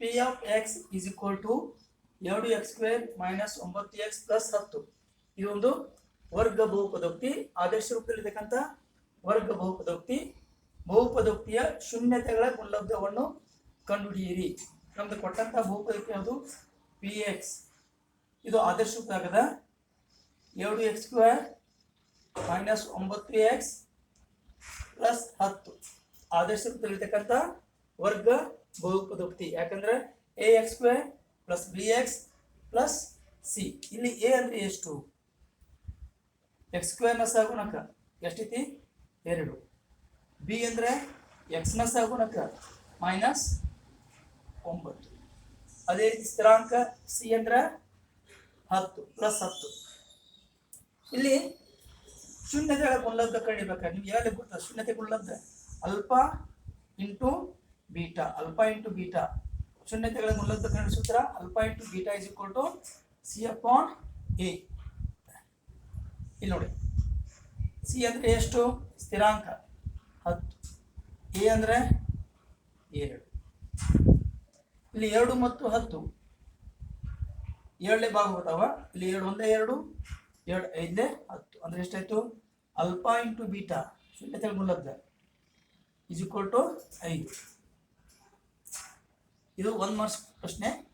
P of x is equal to ಎರಡು X square minus ಒಂಬತ್ತು X plus ಹತ್ತು. ಇದೊಂದು ವರ್ಗ ಬಹುಪದೋಕ್ತಿ, ಆದರ್ಶ ರೂಪದಲ್ಲಿರ್ತಕ್ಕಂಥ ವರ್ಗ ಬಹುಪದೋಕ್ತಿ, ಬಹುಪದೋಕ್ತಿಯ ಶೂನ್ಯತೆಗಳ ಗುಣಲಬ್ಧವನ್ನು ಕಂಡುಹಿಡಿಯಿರಿ. ನಮ್ದು ಕೊಟ್ಟಂತ ಬಹುಪದೋಕ್ತಿ ಯಾವುದು? ಪಿ ಎಕ್ಸ್ ಇದು ಆದರ್ಶ ರೂಪದಾಗದ ಎರಡು ಎಕ್ಸ್ ಸ್ಕ್ವೇರ್ ಮೈನಸ್ ಒಂಬತ್ತು ಎಕ್ಸ್ ಪ್ಲಸ್ ಹತ್ತು. ಆದರ್ಶ ರೂಪದಲ್ಲಿರ್ತಕ್ಕಂಥ ವರ್ಗ ಬಹುಪದೋಕ್ತಿ. ಯಾಕಂದ್ರೆ a x square plus b x plus c ಇಲ್ಲಿ ಎ ಅಂದ್ರೆ ಎಷ್ಟು? ಎಕ್ಸ್ ಸ್ಕ್ವೇರ್ನ ಸಹಗುಣಕ ಎಷ್ಟೈತಿ? ಎರಡು. ಬಿ ಅಂದ್ರೆ ಎಕ್ಸ್ನ ಸಹಗುಣಕ ಮೈನಸ್ ಒಂಬತ್ತು. ಅದೇ ರೀತಿ ಸ್ಥಿರಾಂಕ ಸಿ ಅಂದ್ರೆ ಹತ್ತು ಪ್ಲಸ್ ಹತ್ತು. ಇಲ್ಲಿ ಶೂನ್ಯತೆಗಳ ಗುಣಲಬ್ಧ ಕಂಡಿಬೇಕಾದ್ರೆ ನೀವು ಯಾವಾಗ ಗೊತ್ತಾ? ಶೂನ್ಯತೆ ಗುಣಲಬ್ಧ ಅಲ್ಪ ಇಂಟು ಬೀಟಾ, ಅಲ್ಪ ಇಂಟು ಬೀಟಾ. ಶೂನ್ಯತೆಗಳ ಗುಣಲಬ್ಧ ಕನ್ನಡ ಸೂತ್ರ, ಅಲ್ಪ into beta is equal to c upon a ಇಲ್ಲಿ ನೋಡಿ. ಸಿ ಅಂದರೆ ಎಷ್ಟು? ಸ್ಥಿರಾಂಕ. ಹತ್ತು. ಎ ಅಂದರೆ ಎರಡು ಇಲ್ಲಿ ಎರಡು ಮತ್ತು ಹತ್ತು. ಏಳನೇ ಭಾಗ ಹೋಗ್ತಾವ ಇಲ್ಲಿ ಎರಡು ಒಂದೇ ಎರಡು ಎರಡು ಐದನೇ ಹತ್ತು. ಅಂದರೆ ಎಷ್ಟಾಯಿತು? Alpha into beta. ಶೂನ್ಯತೆಗಳ ಗುಣಲಬ್ಧ ಇಸ್ ಈಕ್ವಲ್ ಟು ಐದು. ಇದು ಒಂದು ಮಾರ್ಕ್ಸ್ ಪ್ರಶ್ನೆ.